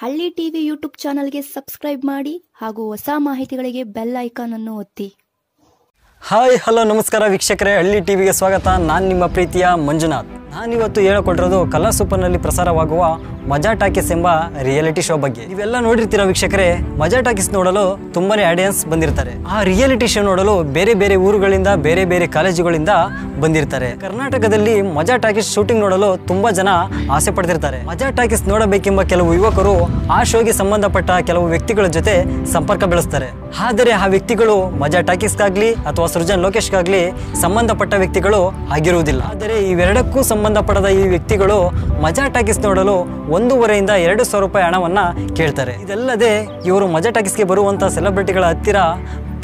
ಹಳ್ಳಿ TV YouTube ಚಾನಲ್ಗೆ subscribe ಮಾಡಿ ಹಾಗೂ ಹೊಸ ಮಾಹಿತಿಗಳಿಗೆ ಬೆಲ್ ಐಕಾನ್ ಅನ್ನು ಒತ್ತಿ. ಹಾಯ್, ಹಲೋ, ನಮಸ್ಕಾರ ವೀಕ್ಷಕರೇ. ಹಳ್ಳಿ ಟಿವಿಗೆ ಸ್ವಾಗತ. ನಾನು ನಿಮ್ಮ ಪ್ರೀತಿಯ ಮಂಜುನಾಥ್. ನಾನಿವತ್ತು ಹೇಳಿಕೊಟ್ಟಿರೋದು ಕಲಾ ಸೂಪರ್ನಲ್ಲಿ ಪ್ರಸಾರವಾಗುವ ಮಜಾ ಟಾಕೀಸ್ ಎಂಬ ರಿಯಾಲಿಟಿ ಶೋ ಬಗ್ಗೆ. ನೀವೆಲ್ಲ ನೋಡಿರ್ತೀರ ವೀಕ್ಷಕರೇ, ಮಜಾ ಟಾಕೀಸ್ ನೋಡಲು ತುಂಬಾನೇ ಆಡಿಯನ್ಸ್ ಬಂದಿರ್ತಾರೆ. ಆ ರಿಯಾಲಿಟಿ ಶೋ ನೋಡಲು ಬೇರೆ ಬೇರೆ ಊರುಗಳಿಂದ, ಬೇರೆ ಬೇರೆ ಕಾಲೇಜುಗಳಿಂದ ಬಂದಿರ್ತಾರೆ. ಕರ್ನಾಟಕದಲ್ಲಿ ಮಜಾ ಟಾಕೀಸ್ ಶೂಟಿಂಗ್ ನೋಡಲು ತುಂಬಾ ಜನ ಆಸೆ ಪಡ್ತಿರ್ತಾರೆ. ಮಜಾ ಟಾಕೀಸ್ ನೋಡಬೇಕೆಂಬ ಕೆಲವು ಯುವಕರು ಆ ಶೋಗೆ ಸಂಬಂಧಪಟ್ಟ ಕೆಲವು ವ್ಯಕ್ತಿಗಳ ಜೊತೆ ಸಂಪರ್ಕ ಬೆಳೆಸ್ತಾರೆ. ಆದರೆ ಆ ವ್ಯಕ್ತಿಗಳು ಮಜಾ ಟಾಕೀಸ್ಗಾಗಲಿ ಅಥವಾ ಸೃಜನ್ ಲೋಕೇಶ್ಗಾಗಲಿ ಸಂಬಂಧಪಟ್ಟ ವ್ಯಕ್ತಿಗಳು ಆಗಿರುವುದಿಲ್ಲ. ಆದರೆ ಇವೆರಡಕ್ಕೂ ಸಂಬಂಧಪಡದ ಈ ವ್ಯಕ್ತಿಗಳು ಮಜಾ ಟಾಕೀಸ್ ನೋಡಲು ಒಂದೂವರೆಯಿಂದ ಎರಡು ಸಾವಿರ ರೂಪಾಯಿ ಹಣವನ್ನು ಕೇಳ್ತಾರೆ. ಇದಲ್ಲದೆ ಇವರು ಮಜಾ ಟಾಕೀಸ್ಗೆ ಬರುವಂಥ ಸೆಲೆಬ್ರಿಟಿಗಳ ಹತ್ತಿರ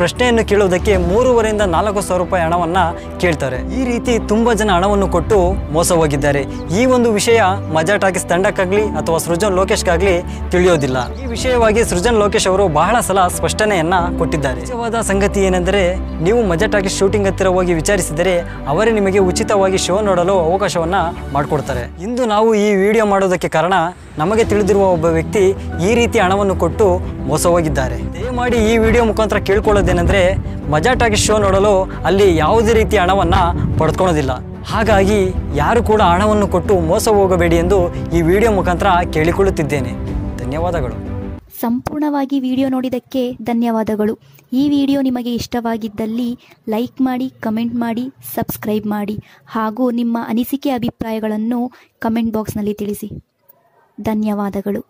ಪ್ರಶ್ನೆಯನ್ನು ಕೇಳುವುದಕ್ಕೆ ಮೂರುವರೆಯಿಂದ ನಾಲ್ಕು ಸಾವಿರ ರೂಪಾಯಿ ಹಣವನ್ನು ಕೇಳ್ತಾರೆ. ಈ ರೀತಿ ತುಂಬ ಜನ ಹಣವನ್ನು ಕೊಟ್ಟು ಮೋಸ ಹೋಗಿದ್ದಾರೆ. ಈ ಒಂದು ವಿಷಯ ಮಜಾ ಟಾಕೀಸ್ ತಂಡಕ್ಕಾಗಲಿ ಅಥವಾ ಸೃಜನ್ ಲೋಕೇಶ್ಗಾಗಲಿ ತಿಳಿಯೋದಿಲ್ಲ. ಈ ವಿಷಯವಾಗಿ ಸೃಜನ್ ಲೋಕೇಶ್ ಅವರು ಬಹಳ ಸಲ ಸ್ಪಷ್ಟನೆಯನ್ನು ಕೊಟ್ಟಿದ್ದಾರೆ. ನಿಜವಾದ ಸಂಗತಿ ಏನೆಂದರೆ, ನೀವು ಮಜಾ ಟಾಕೀಸ್ ಶೂಟಿಂಗ್ ಹತ್ತಿರ ಹೋಗಿ ವಿಚಾರಿಸಿದರೆ ಅವರೇ ನಿಮಗೆ ಉಚಿತವಾಗಿ ಶೋ ನೋಡಲು ಅವಕಾಶವನ್ನು ಮಾಡಿಕೊಡ್ತಾರೆ. ಇಂದು ನಾವು ಈ ವಿಡಿಯೋ ಮಾಡೋದಕ್ಕೆ ಕಾರಣ ನಮಗೆ ತಿಳಿದಿರುವ ಒಬ್ಬ ವ್ಯಕ್ತಿ ಈ ರೀತಿ ಹಣವನ್ನು ಕೊಟ್ಟು ಮೋಸ ಹೋಗಿದ್ದಾರೆ ದಯಮಾಡಿ ಈ ವಿಡಿಯೋ ಮುಖಾಂತರ ಕೇಳ್ಕೊಳ್ಳೋದೇನೆಂದರೆ ಮಜಾಟಾಗಿ ಶೋ ನೋಡಲು ಅಲ್ಲಿ ಯಾವುದೇ ರೀತಿಯ ಹಣವನ್ನು ಪಡೆದುಕೊಳ್ಳೋದಿಲ್ಲ ಹಾಗಾಗಿ ಯಾರು ಕೂಡ ಹಣವನ್ನು ಕೊಟ್ಟು ಮೋಸ ಹೋಗಬೇಡಿ ಎಂದು ಈ ವಿಡಿಯೋ ಮುಖಾಂತರ ಕೇಳಿಕೊಳ್ಳುತ್ತಿದ್ದೇನೆ. ಧನ್ಯವಾದಗಳು. ಸಂಪೂರ್ಣವಾಗಿ ವಿಡಿಯೋ ನೋಡಿದ್ದಕ್ಕೆ ಧನ್ಯವಾದಗಳು. ಈ ವಿಡಿಯೋ ನಿಮಗೆ ಇಷ್ಟವಾಗಿದ್ದಲ್ಲಿ ಲೈಕ್ ಮಾಡಿ, ಕಮೆಂಟ್ ಮಾಡಿ, ಸಬ್ಸ್ಕ್ರೈಬ್ ಮಾಡಿ ಹಾಗೂ ನಿಮ್ಮ ಅನಿಸಿಕೆ ಅಭಿಪ್ರಾಯಗಳನ್ನು ಕಮೆಂಟ್ ಬಾಕ್ಸ್ನಲ್ಲಿ ತಿಳಿಸಿ. ಧನ್ಯವಾದಗಳು.